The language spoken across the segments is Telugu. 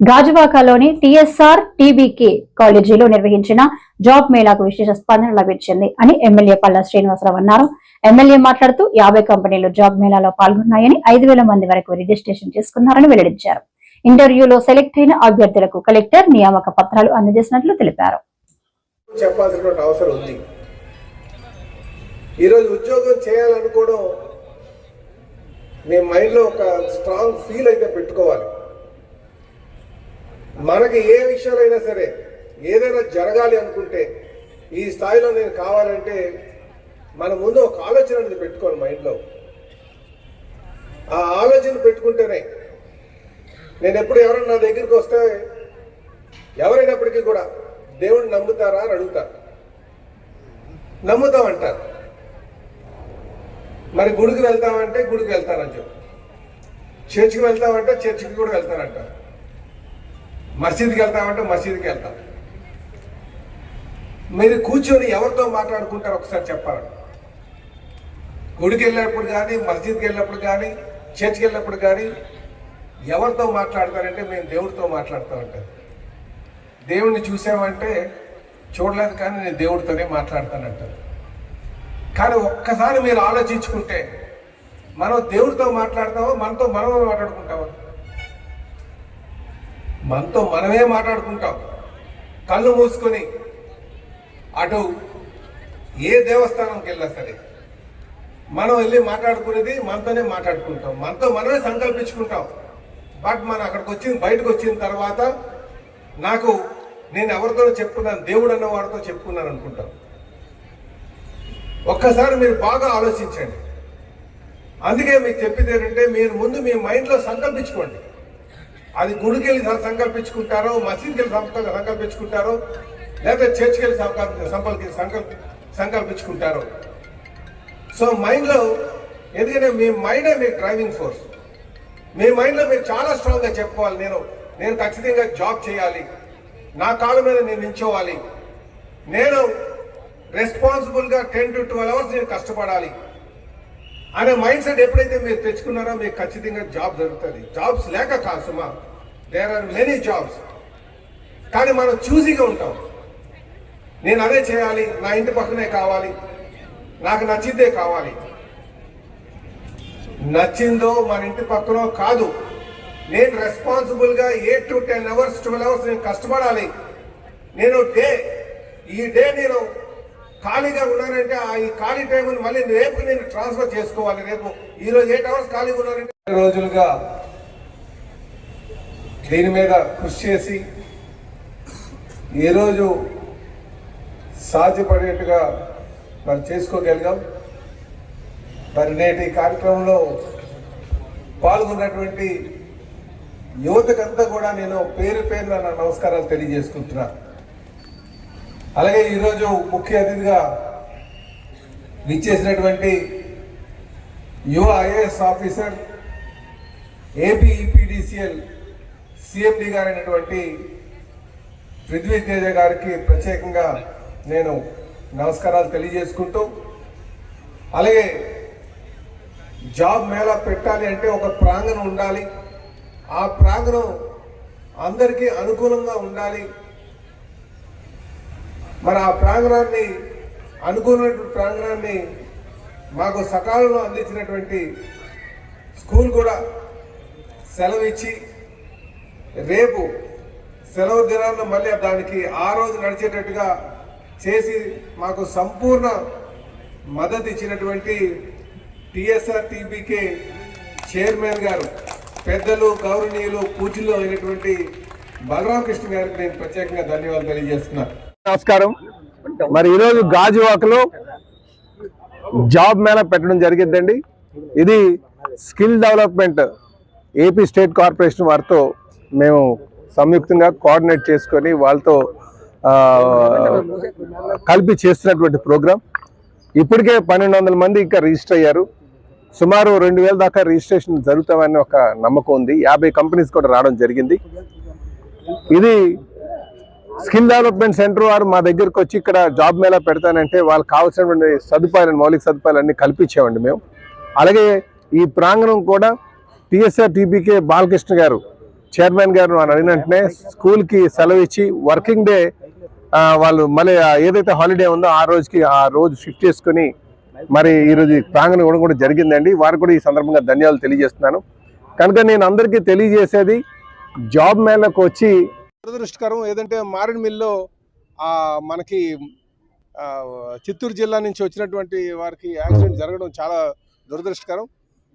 గాజువాకలోని టిఎస్ఆర్ టీబీకే కాలేజీలో నిర్వహించిన జాబ్ మేళాకు విశేష స్పందన లభించింది అని ఎమ్మెల్యే పల్లా శ్రీనివాసరావు అన్నారు. ఎమ్మెల్యే మాట్లాడుతూ యాభై కంపెనీలు జాబ్ మేళాలో పాల్గొన్నాయని ఐదు వేల మంది వరకు రిజిస్ట్రేషన్ చేసుకున్నారని వెల్లడించారు. ఇంటర్వ్యూలో సెలెక్ట్ అయిన అభ్యర్థులకు కలెక్టర్ నియామక పత్రాలు అందజేసినట్లు తెలిపారు. చెప్పాల్సినటువంటి అవసరం ఉంది. ఈరోజు ఉద్యోగం చేయాలనుకోవడం మీ మైండ్లో ఒక స్ట్రాంగ్ ఫీల్ అయితే పెట్టుకోవాలి. మనకి ఏ విషయాలైనా సరే ఏదైనా జరగాలి అనుకుంటే ఈ స్థాయిలో నేను కావాలంటే మన ముందు ఒక ఆలోచన అనేది పెట్టుకోవాలి మైండ్లో. ఆ ఆలోచన పెట్టుకుంటేనే నేను ఎప్పుడు ఎవరైనా నా దగ్గరికి వస్తే ఎవరైనప్పటికీ కూడా దేవుడిని నమ్ముతారా అని అడుగుతారు. నమ్ముతామంటారు మరి గుడికి వెళ్తామంటే గుడికి వెళ్తానని చెప్పు. చర్చికి వెళ్తామంటే చర్చికి కూడా వెళ్తానంటారు. మసీద్కి వెళ్తామంటే మసీద్కి వెళ్తాం. మీరు కూర్చొని ఎవరితో మాట్లాడుకుంటారు ఒకసారి చెప్పాలి గుడికి వెళ్ళినప్పుడు కానీ మస్జిద్కి వెళ్ళినప్పుడు కానీ చర్చ్కి వెళ్ళినప్పుడు కానీ ఎవరితో మాట్లాడతారంటే మేము దేవుడితో మాట్లాడుతామంటారు దేవుణ్ణి చూసామంటే చూడలేదు కానీ నేను దేవుడితోనే మాట్లాడతానంటారు కానీ ఒక్కసారి మీరు ఆలోచించుకుంటే మనం దేవుడితో మాట్లాడతామో మనతో మనమే మాట్లాడుకుంటామో మనతో మనమే మాట్లాడుకుంటాం. కళ్ళు మూసుకొని అటు ఏ దేవస్థానంకి వెళ్ళా సరే మనం వెళ్ళి మాట్లాడుకునేది మనతోనే మాట్లాడుకుంటాం. మనతో మనమే సంకల్పించుకుంటాం. బట్ మనం అక్కడికి వచ్చింది బయటకు వచ్చిన తర్వాత నాకు నేను ఎవరితో చెప్పుకున్నాను దేవుడు అన్న వాడితో చెప్పుకున్నాను అనుకుంటాం. ఒక్కసారి మీరు బాగా ఆలోచించండి. అందుకే మీకు చెప్పింది ఏంటంటే మీరు ముందు మీ మైండ్లో సంకల్పించుకోండి. అది గుడికి వెళ్ళి సంకల్పించుకుంటారో మసీద్కి వెళ్ళి సంకల్పించుకుంటారో లేదా చర్చ్కి వెళ్ళి సంకల్ప సంకల్ప సంకల్పించుకుంటారో. సో మైండ్లో ఎందుకంటే మీ మైండే మీ డ్రైవింగ్ ఫోర్స్. మీ మైండ్లో మీరు చాలా స్ట్రాంగ్గా చెప్పుకోవాలి. నేను నేను ఖచ్చితంగా జాబ్ చేయాలి. నా కాళ్ళ మీద నేను నించోవాలి నేను రెస్పాన్సిబుల్గా టెన్ టు ట్వెల్వ్ అవర్స్ నేను కష్టపడాలి. అనే మైండ్ సెట్ ఎప్పుడైతే మీరు తెచ్చుకున్నారో మీకు ఖచ్చితంగా జాబ్ దొరుకుతుంది. జాబ్స్ లేక కాదు సుమా. దేర్ ఆర్ మెనీ జాబ్స్ కానీ మనం చూసిగా ఉంటాం. నేను అదే చేయాలి నా ఇంటి పక్కనే కావాలి నాకు నచ్చిందే కావాలి. నచ్చిందో మన ఇంటి పక్కనో కాదు. నేను రెస్పాన్సిబుల్గా eight to ten hours twelve hours నేను కష్టపడాలి. నేను డే ఈ డే నేను ఖాళీగా ఉన్నానంటే ఆ ఈ ఖాళీ టైం మళ్ళీ రేపు నేను ట్రాన్స్ఫర్ చేసుకోవాలి. రేపు ఈ రోజు ఎయిట్ అవర్స్ ఖాళీగా ఉన్నానంటే రోజులుగా దీని మీద కృషి చేసి ఈరోజు సాధ్యపడేట్టుగా మరి చేసుకోగలిగాం. మరి నేటి కార్యక్రమంలో పాల్గొన్నటువంటి యువతకంతా కూడా నేను పేరు పేరున నా నమస్కారాలు తెలియజేసుకుంటున్నా. అలాగే ఈరోజు ముఖ్య అతిథిగా విచ్చేసినటువంటి యువ IAS officer AP EPDCL CMD గారైనటువంటి Prithvi Teja గారికి ప్రత్యేకంగా నేను నమస్కారాలు తెలియజేసుకుంటూ అలాగే జాబ్ మేళా పెట్టాలి అంటే ఒక ప్రాంగణం ఉండాలి. ఆ ప్రాంగణం అందరికీ అనుకూలంగా ఉండాలి. మరి ఆ ప్రాంగణాన్ని అనుకున్నటువంటి ప్రాంగణాన్ని మాకు సకాలంలో అందించినటువంటి స్కూల్ కూడా సెలవు ఇచ్చి రేపు సెలవు దినాల్లో మళ్ళీ దానికి ఆ రోజు నడిచేటట్టుగా చేసి మాకు సంపూర్ణ మద్దతు ఇచ్చినటువంటి టిఎస్ఆర్ టీబీకే చైర్మన్ గారు పెద్దలు గౌరవనీయులు పూజలు అయినటువంటి బలరామకృష్ణ గారికి నేను ప్రత్యేకంగా ధన్యవాదాలు తెలియజేస్తున్నాను నమస్కారం. మరి ఈరోజు గాజువాకలో జాబ్ మేళా పెట్టడం జరిగిందండి ఇది skill development AP state corporation వారితో మేము సంయుక్తంగా కోఆర్డినేట్ చేసుకొని వాళ్ళతో కలిపి చేస్తున్నటువంటి ప్రోగ్రాం. ఇప్పటికే పన్నెండు వందల మంది ఇంకా రిజిస్టర్ అయ్యారు. సుమారు రెండు వేల దాకా రిజిస్ట్రేషన్ జరుగుతామని ఒక నమ్మకం ఉంది. యాభై కంపెనీస్ కూడా రావడం జరిగింది. ఇది స్కిల్ డెవలప్మెంట్ సెంటర్ వారు మా దగ్గరకు వచ్చి ఇక్కడ జాబ్ మేళా పెడతానంటే వాళ్ళకి కావాల్సినటువంటి సదుపాయాలను మౌలిక సదుపాయాలు అన్ని కల్పించామండి మేము. అలాగే ఈ ప్రాంగణం కూడా టీఎస్ఆర్ టీబీకే బాలకృష్ణ గారు చైర్మన్ గారు అని అడిగిన వెంటనే స్కూల్కి సెలవు ఇచ్చి వర్కింగ్ డే వాళ్ళు మళ్ళీ ఏదైతే హాలిడే ఉందో ఆ రోజుకి ఆ రోజు షిఫ్ట్ చేసుకుని మరి ఈరోజు ఈ ప్రాంగణం ఇవ్వడం కూడా జరిగిందండి. వారు కూడా ఈ సందర్భంగా ధన్యవాదాలు తెలియజేస్తున్నాను. కనుక నేను అందరికీ తెలియజేసేది జాబ్ మేళకు వచ్చి దురదృష్టకరం ఏదంటే మారేడుమిల్లో మిల్లో మనకి చిత్తూరు జిల్లా నుంచి వచ్చినటువంటి వారికి యాక్సిడెంట్ జరగడం చాలా దురదృష్టకరం.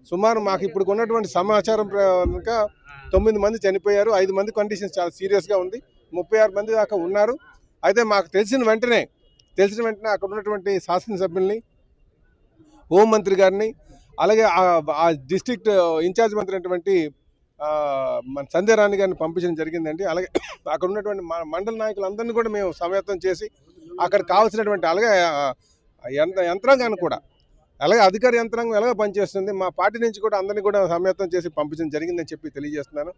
సుమారు మాకు ఇప్పుడు ఉన్నటువంటి సమాచారం కనుక తొమ్మిది మంది చనిపోయారు ఐదు మంది కండిషన్స్ చాలా సీరియస్గా ఉంది ముప్పై ఆరు మంది దాకా ఉన్నారు. అయితే మాకు తెలిసిన వెంటనే తెలిసిన వెంటనే అక్కడ ఉన్నటువంటి శాసనసభ్యుల్ని హోంమంత్రి గారిని అలాగే ఆ- డిస్టిక్ట్ ఇన్ఛార్జ్ మంత్రి అయినటువంటి మన సంధ్యారాణి గారిని పంపించడం జరిగిందండి. అలాగే అక్కడ ఉన్నటువంటి మండల నాయకులందరినీ కూడా మేము సమయత్తం చేసి అక్కడ కావాల్సినటువంటి అలాగే యంత్రాంగాన్ని కూడా అలాగే అధికార యంత్రాంగం ఎలాగ పనిచేస్తుంది మా పార్టీ నుంచి కూడా అందరినీ కూడా సమయత్తం చేసి పంపించడం జరిగిందని చెప్పి తెలియజేస్తున్నాను.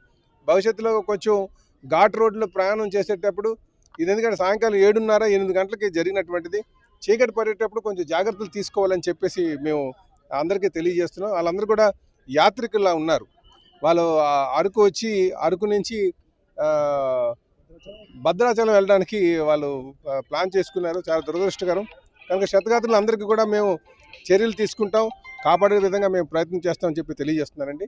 భవిష్యత్తులో కొంచెం ఘాట్ రోడ్లో ప్రయాణం చేసేటప్పుడు ఇది ఎందుకంటే సాయంకాలం ఏడున్నర ఎనిమిది గంటలకి జరిగినటువంటిది చీకటి పడేటప్పుడు కొంచెం జాగ్రత్తలు తీసుకోవాలని చెప్పేసి మేము అందరికీ తెలియజేస్తున్నాం. వాళ్ళందరూ కూడా యాత్రికుల్లా ఉన్నారు. వాళ్ళు అరకు వచ్చి అరకు నుంచి భద్రాచలం వెళ్ళడానికి వాళ్ళు ప్లాన్ చేసుకున్నారు. చాలా దురదృష్టకరం. కనుక శతగాత్రులు అందరికీ కూడా మేము చర్యలు తీసుకుంటాం. కాపాడే విధంగా మేము ప్రయత్నం చేస్తామని చెప్పి తెలియజేస్తున్నారండి